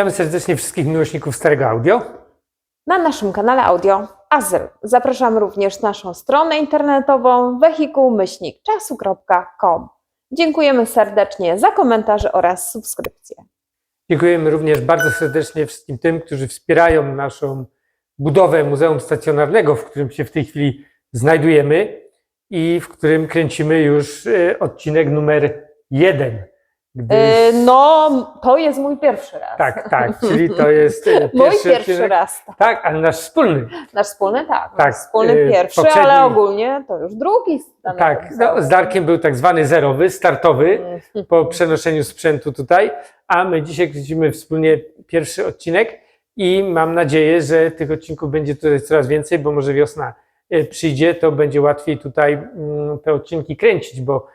Witamy serdecznie wszystkich miłośników starego audio. Na naszym kanale audio Azyl zapraszam również naszą stronę internetową wehikuł-czasu.com. Dziękujemy serdecznie za komentarze oraz subskrypcje. Dziękujemy również bardzo serdecznie wszystkim tym, którzy wspierają naszą budowę Muzeum Stacjonarnego, w którym się w tej chwili znajdujemy i w którym kręcimy już e, odcinek numer jeden. Gdyż, Yy, no, to jest mój pierwszy raz. tak, tak, czyli to jest e, Mój pierwszy odcinek. raz. Tak. Tak, ale nasz wspólny. Nasz wspólny tak. Tak, wspólny yy, pierwszy, poprzedni- ale ogólnie to już drugi. Tak, no, z Darkiem był tak zwany zerowy, startowy. Mhm. po przenoszeniu sprzętu tutaj, a my dzisiaj kręcimy wspólnie pierwszy odcinek i mam nadzieję, że tych odcinków będzie tutaj coraz więcej, bo może wiosna e, przyjdzie, to będzie łatwiej tutaj mm, te odcinki kręcić, bo e,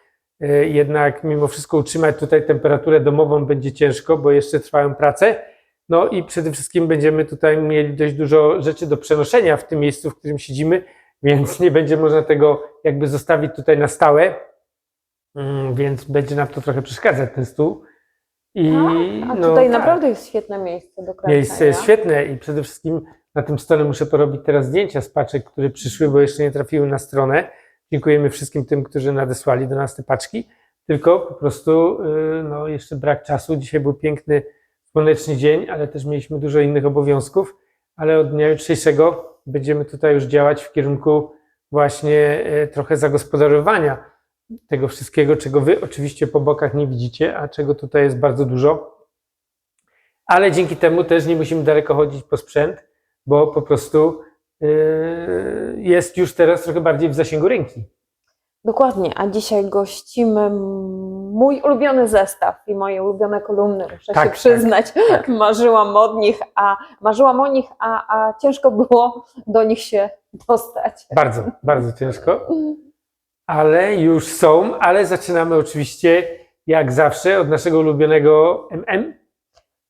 jednak mimo wszystko utrzymać tutaj temperaturę domową będzie ciężko, bo jeszcze trwają prace. No i przede wszystkim będziemy tutaj mieli dość dużo rzeczy do przenoszenia w tym miejscu, w którym siedzimy, więc nie będzie można tego jakby zostawić tutaj na stałe. Mm, Więc będzie nam to trochę przeszkadzać ten stół. I A no, tutaj tak, naprawdę jest świetne miejsce do kręcenia. Miejsce jest świetne i przede wszystkim na tym stole muszę porobić teraz zdjęcia z paczek, które przyszły, bo jeszcze nie trafiły na stronę. Dziękujemy wszystkim tym, którzy nadesłali do nas te paczki. Tylko po prostu yy, no, jeszcze brak czasu. Dzisiaj był piękny, słoneczny dzień, ale też mieliśmy dużo innych obowiązków. Ale od dnia jutrzejszego będziemy tutaj już działać w kierunku właśnie yy, trochę zagospodarowania tego wszystkiego, czego wy oczywiście po bokach nie widzicie, a czego tutaj jest bardzo dużo. Ale dzięki temu też nie musimy daleko chodzić po sprzęt, bo po prostu jest już teraz trochę bardziej w zasięgu ręki. Dokładnie, a dzisiaj gościmy mój ulubiony zestaw i moje ulubione kolumny, muszę Tak, się tak, przyznać. tak. Marzyłam o nich, a marzyłam o nich, a, a ciężko było do nich się dostać. Bardzo, bardzo ciężko, ale już są, ale zaczynamy oczywiście jak zawsze od naszego ulubionego MM.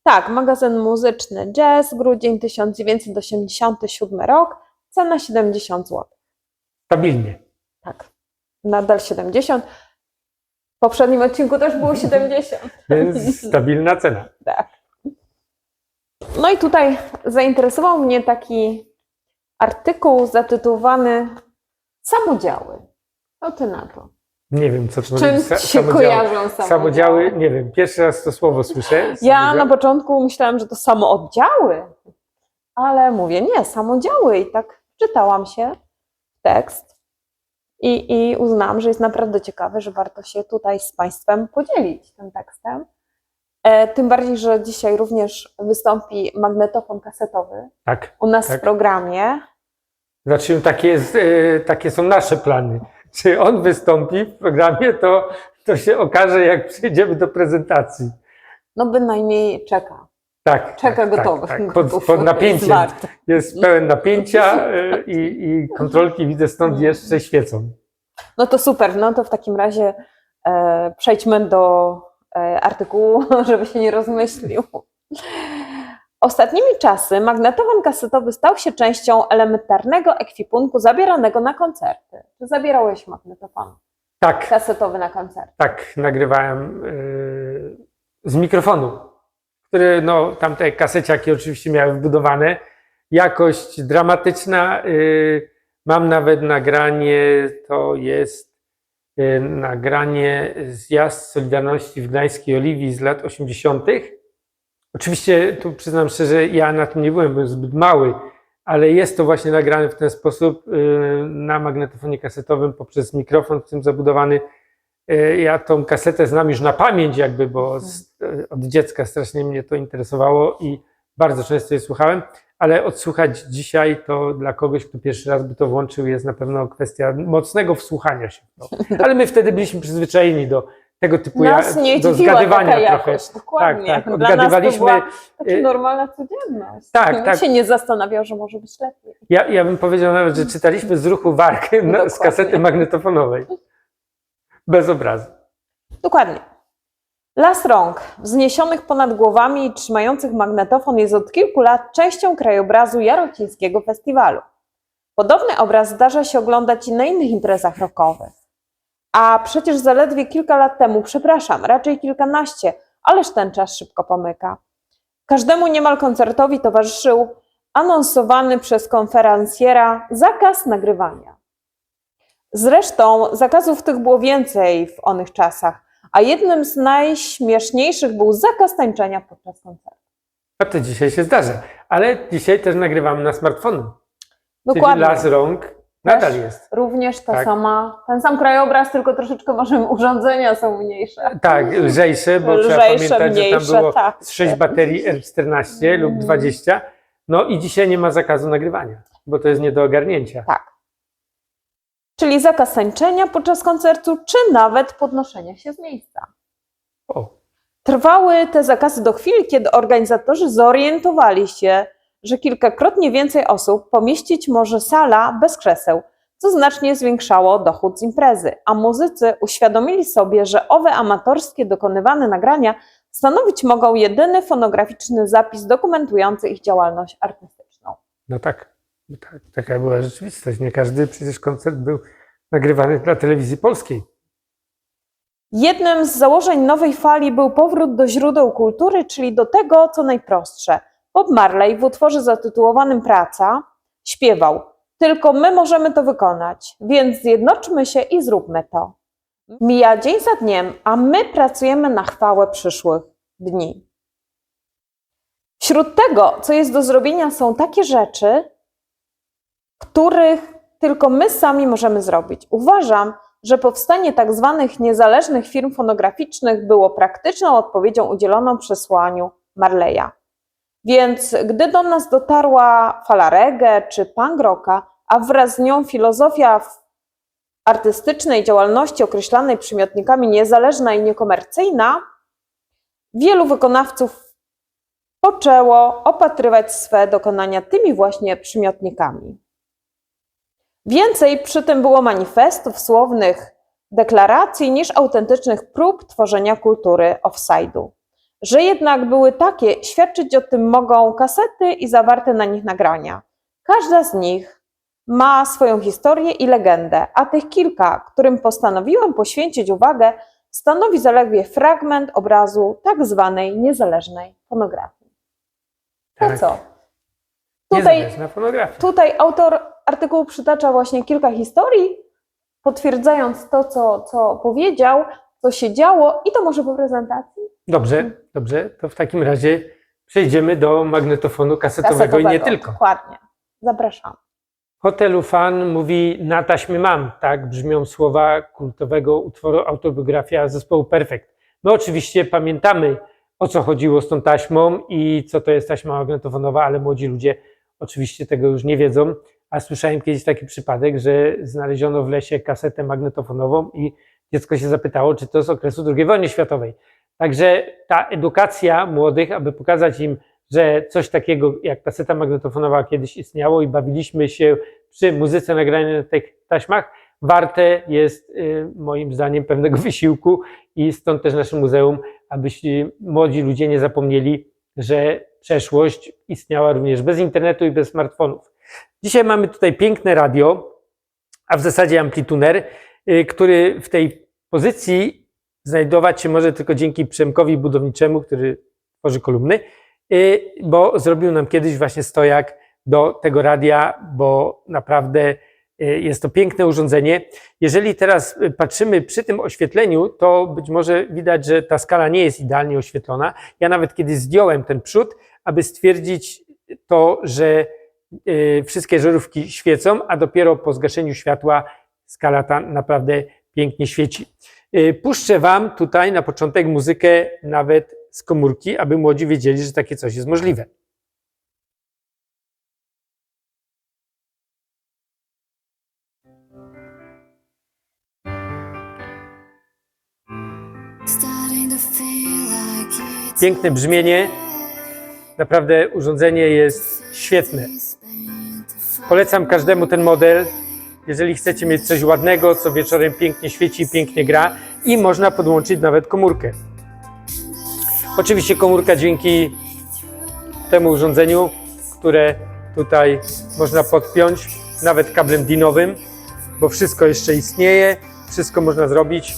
Tak, magazyn muzyczny Jazz, grudzień 1987 rok, cena 70 zł. Stabilnie. Tak, nadal 70. W poprzednim odcinku też było 70. Więc stabilna cena. Tak. No i tutaj zainteresował mnie taki artykuł zatytułowany Samodziały. Co ty na to? Nie wiem, co to Czym sa- się kojarzą samodziały? Samodziały, nie wiem, pierwszy raz to słowo słyszę. Ja na początku myślałam, że to samooddziały, ale mówię nie, samodziały i tak czytałam się w tekst i, i uznałam, że jest naprawdę ciekawe, że warto się tutaj z Państwem podzielić tym tekstem. E, tym bardziej, że dzisiaj również wystąpi magnetofon kasetowy Tak. u nas Tak. w programie. Znaczy, takie, jest, e, takie są nasze plany. Czy on wystąpi w programie, to, to się okaże, jak przejdziemy do prezentacji. No bynajmniej czeka. Tak. Czeka tak, gotowy. Tak, tak. Pod, pod napięciem. Zwart. Jest pełen napięcia e, i, i kontrolki widzę stąd jeszcze świecą. No to super, no to w takim razie e, przejdźmy do e, artykułu, żeby się nie rozmyślił. Ostatnimi czasy magnetofon kasetowy stał się częścią elementarnego ekwipunku zabieranego na koncerty. Czy zabierałeś magnetofon Tak, kasetowy na koncerty? tak, nagrywałem e, z mikrofonu, który, no, tamte kaseciaki oczywiście miały wbudowane. Jakość dramatyczna. e, Mam nawet nagranie, to jest e, nagranie zjazd Solidarności w Gdańskiej Oliwii z lat 80. Oczywiście, tu przyznam szczerze, ja na tym nie byłem, byłem zbyt mały, ale jest to właśnie nagrane w ten sposób y, na magnetofonie kasetowym poprzez mikrofon w tym zabudowany. Y, Ja tą kasetę znam już na pamięć jakby, bo y, od dziecka strasznie mnie to interesowało i bardzo często je słuchałem, ale odsłuchać dzisiaj to dla kogoś, kto pierwszy raz by to włączył, jest na pewno kwestia mocnego wsłuchania się. w to. Ale my wtedy byliśmy przyzwyczajeni do tego typu Nas nie do zgadywania trochę. jakość, dokładnie. Tak, tak. Dla nas to Odgadywaliśmy. była taka y, normalna codzienność. tak, Nikt tak. się nie zastanawiał, że może być lepiej. Ja, ja bym powiedział nawet, że czytaliśmy z ruchu warkę na, z kasety magnetofonowej. Bez obrazu. Dokładnie. Las rąk, wzniesionych ponad głowami i trzymających magnetofon jest od kilku lat częścią krajobrazu Jarocińskiego Festiwalu. Podobny obraz zdarza się oglądać i na innych imprezach rockowych. A przecież zaledwie kilka lat temu, przepraszam, raczej kilkanaście, ależ ten czas szybko pomyka. Każdemu niemal koncertowi towarzyszył anonsowany przez konferencjera zakaz nagrywania. Zresztą zakazów tych było więcej w onych czasach, a jednym z najśmieszniejszych był zakaz tańczenia podczas koncertu. A to dzisiaj się zdarza. Ale dzisiaj też nagrywamy na smartfonu. Czyli Dokładnie. las rąk nadal jest. Również ta Tak. sama, ten sam krajobraz, tylko troszeczkę może urządzenia są mniejsze. Tak, lżejsze, bo trzeba Lżejsze, pamiętać, że mniejsze, tam było tak. z 6 baterii R14 lub Mm. 20. No i dzisiaj nie ma zakazu nagrywania, bo to jest nie do ogarnięcia. Tak. Czyli zakaz tańczenia podczas koncertu, czy nawet podnoszenia się z miejsca. O, Trwały te zakazy do chwili, kiedy organizatorzy zorientowali się, że kilkakrotnie więcej osób pomieścić może sala bez krzeseł, co znacznie zwiększało dochód z imprezy, a muzycy uświadomili sobie, że owe amatorskie dokonywane nagrania stanowić mogą jedyny fonograficzny zapis dokumentujący ich działalność artystyczną. no tak, tak. Taka była rzeczywistość. Nie każdy przecież koncert był nagrywany dla telewizji polskiej. Jednym z założeń nowej fali był powrót do źródeł kultury, czyli do tego, co najprostsze. Bob Marley w utworze zatytułowanym Praca śpiewał: Tylko my możemy to wykonać, więc zjednoczmy się i zróbmy to. Mija dzień za dniem, a my pracujemy na chwałę przyszłych dni. Wśród tego, co jest do zrobienia, są takie rzeczy, których tylko my sami możemy zrobić. Uważam, że powstanie tak zwanych niezależnych firm fonograficznych było praktyczną odpowiedzią udzieloną przesłaniu Marleya. Więc gdy do nas dotarła fala reggae czy punk rocka, a wraz z nią filozofia artystycznej działalności określanej przymiotnikami niezależna i niekomercyjna, wielu wykonawców poczęło opatrywać swe dokonania tymi właśnie przymiotnikami. Więcej przy tym było manifestów, słownych deklaracji niż autentycznych prób tworzenia kultury offside'u. Że jednak były takie, świadczyć o tym mogą kasety i zawarte na nich nagrania. Każda z nich ma swoją historię i legendę, a tych kilka, którym postanowiłem poświęcić uwagę, stanowi zaledwie fragment obrazu tak zwanej niezależnej fonografii. To Tak. co? Tutaj. Tutaj autor artykułu przytacza właśnie kilka historii, potwierdzając to, co, co powiedział, co się działo, i to może po prezentacji Dobrze, dobrze. To w takim razie przejdziemy do magnetofonu kasetowego, i nie tylko. Dokładnie. Zapraszam. Hotelu Fan mówi na taśmie mam, tak brzmią słowa kultowego utworu autobiografia zespołu Perfect. My oczywiście pamiętamy o co chodziło z tą taśmą i co to jest taśma magnetofonowa, ale młodzi ludzie oczywiście tego już nie wiedzą, a słyszałem kiedyś taki przypadek, że znaleziono w lesie kasetę magnetofonową i dziecko się zapytało, czy to z okresu II wojny światowej. Także ta edukacja młodych, aby pokazać im, że coś takiego jak kaseta magnetofonowa kiedyś istniało i bawiliśmy się przy muzyce nagranej na tych taśmach, warte jest y, moim zdaniem pewnego wysiłku i stąd też nasze muzeum, aby młodzi ludzie nie zapomnieli, że przeszłość istniała również bez internetu i bez smartfonów. Dzisiaj mamy tutaj piękne radio, a w zasadzie amplituner, y, który w tej pozycji znajdować się może tylko dzięki Przemkowi Budowniczemu, który tworzy kolumny, y, bo zrobił nam kiedyś właśnie stojak do tego radia, bo naprawdę y, jest to piękne urządzenie. Jeżeli teraz y, patrzymy przy tym oświetleniu, to być może widać, że ta skala nie jest idealnie oświetlona. Ja nawet kiedyś zdjąłem ten przód, aby stwierdzić to, że wszystkie żarówki świecą, a dopiero po zgaszeniu światła skala ta naprawdę pięknie świeci. Y, Puszczę Wam tutaj na początek muzykę nawet z komórki, aby młodzi wiedzieli, że takie coś jest możliwe. Piękne brzmienie, naprawdę urządzenie jest świetne. Polecam każdemu ten model, jeżeli chcecie mieć coś ładnego, co wieczorem pięknie świeci i pięknie gra i można podłączyć nawet komórkę. Oczywiście komórka dzięki temu urządzeniu, które tutaj można podpiąć nawet kablem dinowym, bo wszystko jeszcze istnieje, wszystko można zrobić.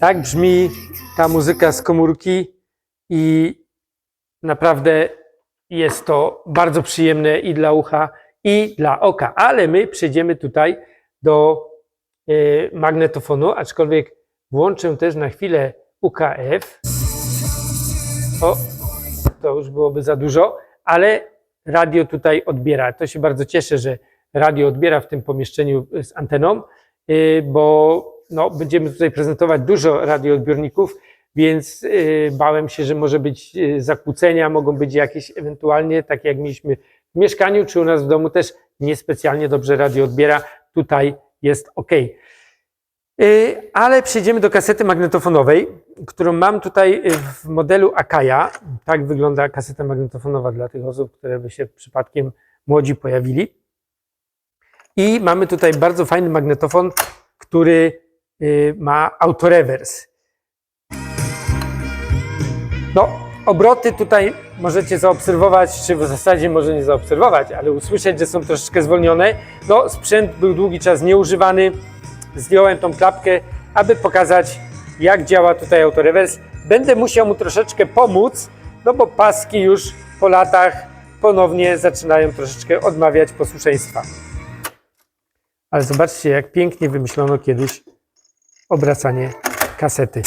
Tak brzmi ta muzyka z komórki i naprawdę jest to bardzo przyjemne i dla ucha, i dla oka. Ale my przejdziemy tutaj do e, magnetofonu, aczkolwiek włączę też na chwilę UKF. O, to już byłoby za dużo, ale radio tutaj odbiera. To się bardzo cieszę, że radio odbiera w tym pomieszczeniu z anteną, y, bo no, będziemy tutaj prezentować dużo radioodbiorników, więc y, bałem się, że może być y, zakłócenia, mogą być jakieś ewentualnie, tak jak mieliśmy w mieszkaniu czy u nas w domu też niespecjalnie dobrze radio odbiera. Tutaj jest ok. Y, Ale przejdziemy do kasety magnetofonowej, którą mam tutaj w modelu Akaja. Tak wygląda kaseta magnetofonowa dla tych osób, które by się przypadkiem młodzi pojawili. I mamy tutaj bardzo fajny magnetofon, który ma autorewers. No, obroty tutaj możecie zaobserwować, czy w zasadzie może nie zaobserwować, ale usłyszeć, że są troszeczkę zwolnione. No, sprzęt był długi czas nieużywany. Zdjąłem tą klapkę, aby pokazać, jak działa tutaj autorewers. Będę musiał mu troszeczkę pomóc, no bo paski już po latach ponownie zaczynają troszeczkę odmawiać posłuszeństwa. Ale zobaczcie, jak pięknie wymyślono kiedyś obracanie kasety.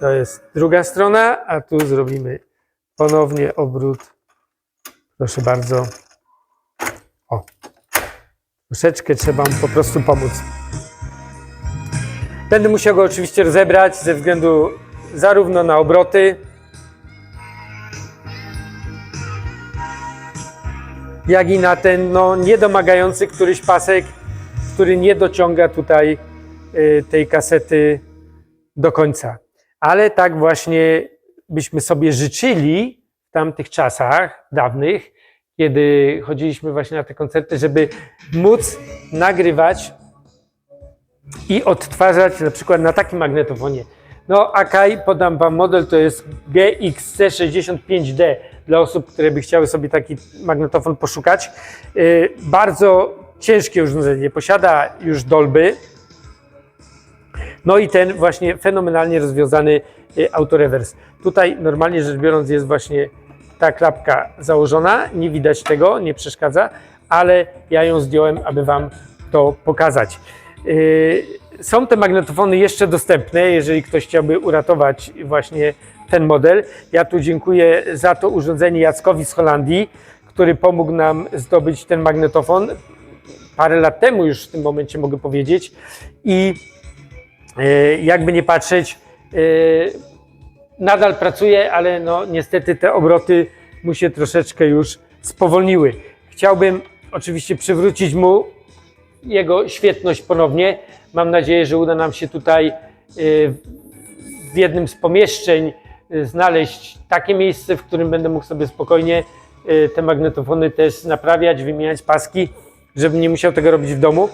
To jest druga strona, a tu zrobimy ponownie obrót. Proszę bardzo. O. Troszeczkę trzeba mu po prostu pomóc. Będę musiał go oczywiście rozebrać ze względu zarówno na obroty, jak i na ten no, niedomagający któryś pasek, który nie dociąga tutaj y, tej kasety do końca. Ale tak właśnie byśmy sobie życzyli w tamtych czasach dawnych, kiedy chodziliśmy właśnie na te koncerty, żeby móc nagrywać i odtwarzać na przykład na takim magnetofonie. No, Akai, podam Wam model, to jest GXC65D dla osób, które by chciały sobie taki magnetofon poszukać. Yy, bardzo ciężkie urządzenie, posiada już dolby. No i ten właśnie fenomenalnie rozwiązany y, autorewers. Tutaj normalnie rzecz biorąc jest właśnie ta klapka założona, nie widać tego, nie przeszkadza, ale ja ją zdjąłem, aby Wam to pokazać. Yy, Są te magnetofony jeszcze dostępne, jeżeli ktoś chciałby uratować właśnie ten model. Ja tu dziękuję za to urządzenie Jackowi z Holandii, który pomógł nam zdobyć ten magnetofon parę lat temu już w tym momencie mogę powiedzieć i e, jakby nie patrzeć, e, nadal pracuje, ale no niestety te obroty mu się troszeczkę już spowolniły. Chciałbym oczywiście przywrócić mu jego świetność ponownie. Mam nadzieję, że uda nam się tutaj e, w jednym z pomieszczeń e, znaleźć takie miejsce, w którym będę mógł sobie spokojnie e, te magnetofony też naprawiać, wymieniać paski, żebym nie musiał tego robić w domu.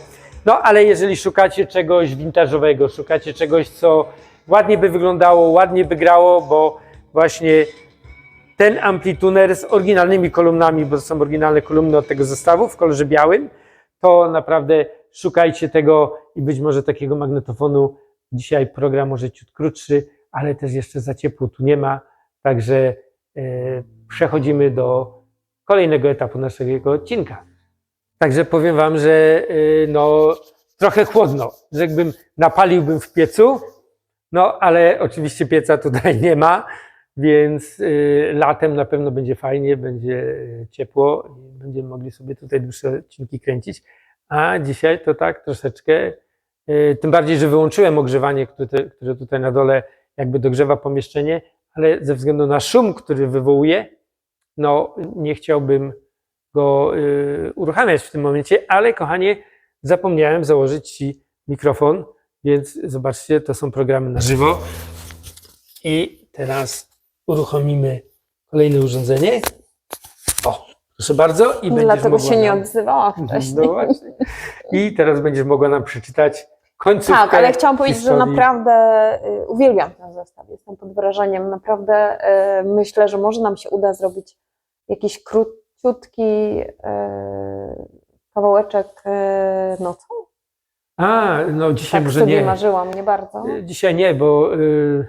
No ale jeżeli szukacie czegoś vintage'owego, szukacie czegoś, co ładnie by wyglądało, ładnie by grało, bo właśnie ten amplituner z oryginalnymi kolumnami, bo to są oryginalne kolumny od tego zestawu w kolorze białym, to naprawdę szukajcie tego i być może takiego magnetofonu. Dzisiaj program może ciut krótszy, ale też jeszcze za ciepło tu nie ma, także e, przechodzimy do kolejnego etapu naszego odcinka. Także powiem Wam, że y, no, trochę chłodno, rzekłbym, napaliłbym w piecu, no ale oczywiście pieca tutaj nie ma, więc y, latem na pewno będzie fajnie, będzie ciepło będziemy mogli sobie tutaj dłuższe odcinki kręcić. A dzisiaj to tak troszeczkę, y, tym bardziej, że wyłączyłem ogrzewanie, które, które tutaj na dole jakby dogrzewa pomieszczenie, ale ze względu na szum, który wywołuje, no nie chciałbym go y, uruchamiać w tym momencie, ale kochanie, zapomniałem założyć Ci mikrofon, więc zobaczcie, to są programy na żywo. I teraz uruchomimy kolejne urządzenie. Proszę bardzo. I będziesz Dlatego mogła się nie nam- odzywałam No wcześniej. właśnie. I teraz będziesz mogła nam przeczytać końcówkę Tak, ale chciałam powiedzieć, że historii. naprawdę y, uwielbiam ten zestaw. Jestem pod wrażeniem. Naprawdę y, myślę, że może nam się uda zrobić jakiś króciutki y, kawałeczek nocą. A, no dzisiaj Tak może nie. marzyłam, nie bardzo. Dzisiaj nie, bo y,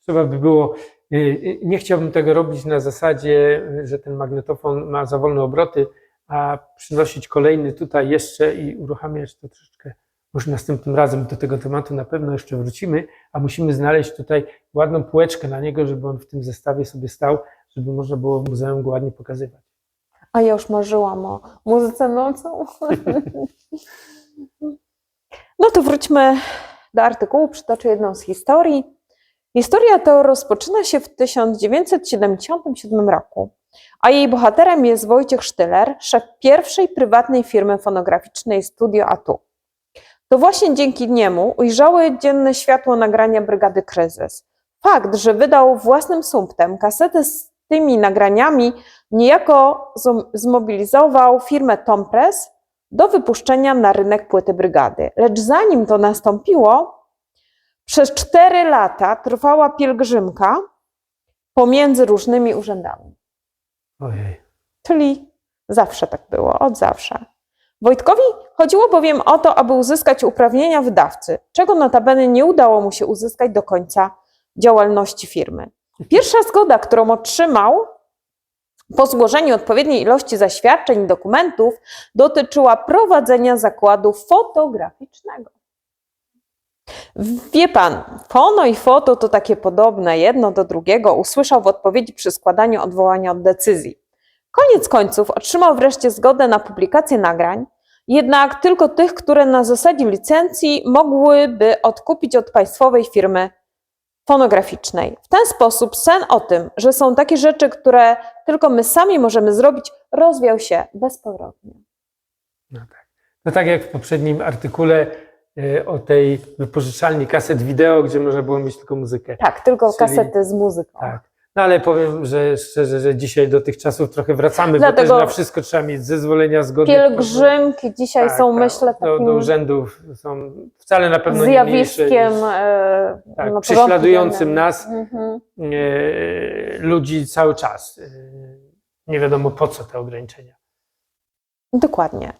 trzeba by było. Y, y, nie chciałbym tego robić na zasadzie, że ten magnetofon ma za wolne obroty, a przynosić kolejny tutaj jeszcze i uruchamiać to troszeczkę. Może następnym razem do tego tematu na pewno jeszcze wrócimy, a musimy znaleźć tutaj ładną półeczkę na niego, żeby on w tym zestawie sobie stał, żeby można było w muzeum go ładnie pokazywać. A ja już marzyłam o muzyce nocą. No to wróćmy do artykułu. Przytoczę jedną z historii. Historia to rozpoczyna się w 1977 roku, a jej bohaterem jest Wojciech Sztyler, szef pierwszej prywatnej firmy fonograficznej Studio Atu. To właśnie dzięki niemu ujrzały dzienne światło nagrania Brygady Kryzys. Fakt, że wydał własnym sumptem kasetę z tymi nagraniami, niejako zmobilizował firmę Tompress do wypuszczenia na rynek płyty Brygady. Lecz zanim to nastąpiło, przez cztery lata trwała pielgrzymka pomiędzy różnymi urzędami. Ojej. Czyli zawsze tak było, od zawsze. Wojtkowi chodziło bowiem o to, aby uzyskać uprawnienia wydawcy, czego notabene nie udało mu się uzyskać do końca działalności firmy. Pierwsza zgoda, którą otrzymał po złożeniu odpowiedniej ilości zaświadczeń i dokumentów, dotyczyła prowadzenia zakładu fotograficznego. Wie pan, fono i foto to takie podobne jedno do drugiego, usłyszał w odpowiedzi przy składaniu odwołania od decyzji. Koniec końców otrzymał wreszcie zgodę na publikację nagrań, jednak tylko tych, które na zasadzie licencji mogłyby odkupić od państwowej firmy fonograficznej. W ten sposób sen o tym, że są takie rzeczy, które tylko my sami możemy zrobić, rozwiał się bezpowrotnie. No tak. No tak jak w poprzednim artykule o tej wypożyczalni kaset wideo, gdzie można było mieć tylko muzykę. Tak, tylko Czyli- kasety z muzyką. Tak. No ale powiem, że szczerze, że dzisiaj do tych czasów trochę wracamy, Dlatego bo też na wszystko trzeba mieć zezwolenia, zgody. Pielgrzymki dzisiaj Tak, są, tak. myślę, do, do takim urzędów są wcale na pewno nie zjawiskiem. niż, e, tak, no, prześladującym nas Mhm. e, ludzi cały czas. E, nie wiadomo po co te ograniczenia. Dokładnie.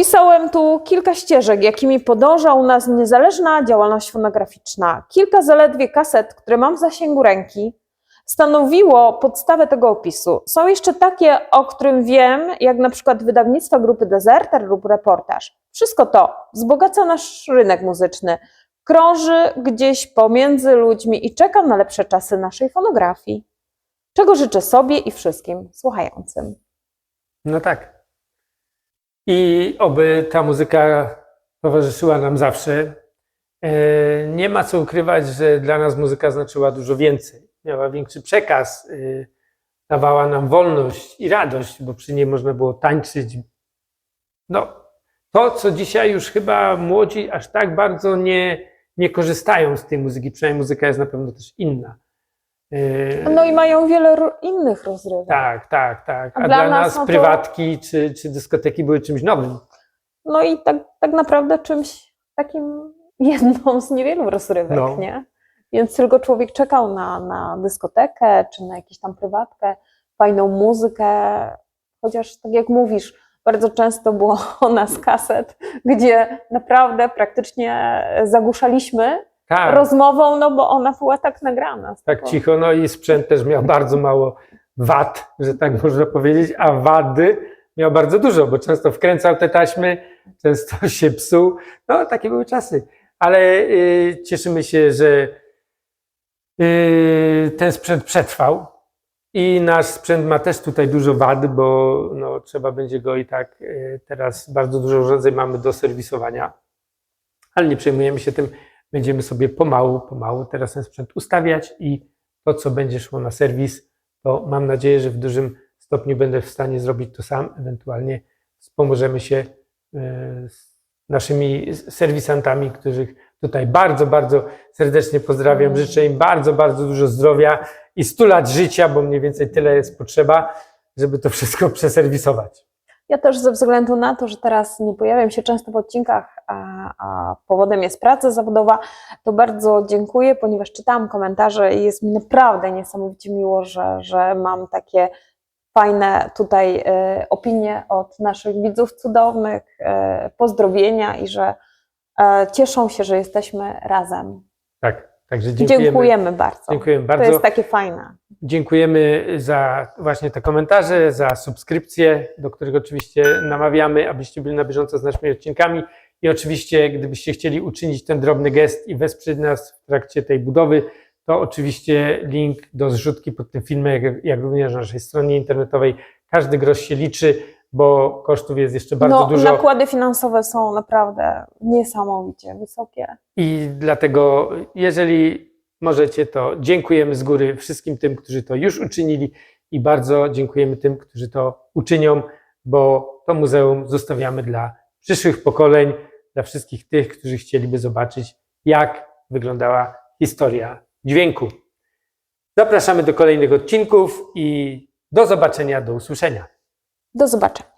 Opisałem tu kilka ścieżek, jakimi podąża u nas niezależna działalność fonograficzna. Kilka zaledwie kaset, które mam w zasięgu ręki, stanowiło podstawę tego opisu. Są jeszcze takie, o którym wiem, jak na przykład wydawnictwa grupy Deserter lub Reportaż. Wszystko to wzbogaca nasz rynek muzyczny, krąży gdzieś pomiędzy ludźmi i czeka na lepsze czasy naszej fonografii. Czego życzę sobie i wszystkim słuchającym. No tak. I oby ta muzyka towarzyszyła nam zawsze. E, Nie ma co ukrywać, że dla nas muzyka znaczyła dużo więcej. Miała większy przekaz, e, dawała nam wolność i radość, bo przy niej można było tańczyć. No, to, co dzisiaj już chyba młodzi aż tak bardzo nie, nie korzystają z tej muzyki, przynajmniej muzyka jest na pewno też inna. E, No i mają wiele innych rozrywek. tak, tak, tak. A A dla dla nas, nas no to- prywatki czy, czy dyskoteki były czymś nowym. No i tak, tak naprawdę czymś takim jedną z niewielu rozrywek, No. nie? Więc tylko człowiek czekał na, na dyskotekę czy na jakąś tam prywatkę, fajną muzykę, chociaż tak jak mówisz, bardzo często było ona z kaset, gdzie naprawdę praktycznie zagłuszaliśmy Tak, rozmową, no bo ona była tak nagrana. tak cicho. No i sprzęt też miał bardzo mało wad, że tak można powiedzieć, a wady miał bardzo dużo, bo często wkręcał te taśmy, często się psuł. No, takie były czasy. Ale y, cieszymy się, że y, ten sprzęt przetrwał. I nasz sprzęt ma też tutaj dużo wad, bo no, trzeba będzie go i tak y, teraz bardzo dużo urządzeń mamy do serwisowania. Ale nie przejmujemy się tym. Będziemy sobie pomału, pomału teraz ten sprzęt ustawiać i to, co będzie szło na serwis, to mam nadzieję, że w dużym stopniu będę w stanie zrobić to sam. Ewentualnie wspomożemy się e, z naszymi serwisantami, których tutaj bardzo, bardzo serdecznie pozdrawiam. Życzę im bardzo, bardzo dużo zdrowia i 100 lat życia, bo mniej więcej tyle jest potrzeba, żeby to wszystko przeserwisować. Ja też ze względu na to, że teraz nie pojawiam się często w odcinkach, a, powodem jest praca zawodowa, to bardzo dziękuję, ponieważ czytałam komentarze i jest mi naprawdę niesamowicie miło, że, że mam takie fajne tutaj e, opinie od naszych widzów cudownych, e, pozdrowienia i że e, cieszą się, że jesteśmy razem. Tak, także dziękujemy. Dziękujemy, bardzo. Dziękujemy To bardzo. jest takie fajne. Dziękujemy za właśnie te komentarze, za subskrypcje, do których oczywiście namawiamy, abyście byli na bieżąco z naszymi odcinkami. I oczywiście, gdybyście chcieli uczynić ten drobny gest i wesprzeć nas w trakcie tej budowy, to oczywiście link do zrzutki pod tym filmem, jak, jak również na naszej stronie internetowej. Każdy grosz się liczy, bo kosztów jest jeszcze bardzo no, dużo. nakłady finansowe są naprawdę niesamowicie wysokie. I dlatego, jeżeli możecie, to dziękujemy z góry wszystkim tym, którzy to już uczynili i bardzo dziękujemy tym, którzy to uczynią, bo to muzeum zostawiamy dla przyszłych pokoleń, dla wszystkich tych, którzy chcieliby zobaczyć, jak wyglądała historia dźwięku. Zapraszamy do kolejnych odcinków i do zobaczenia, do usłyszenia. Do zobaczenia.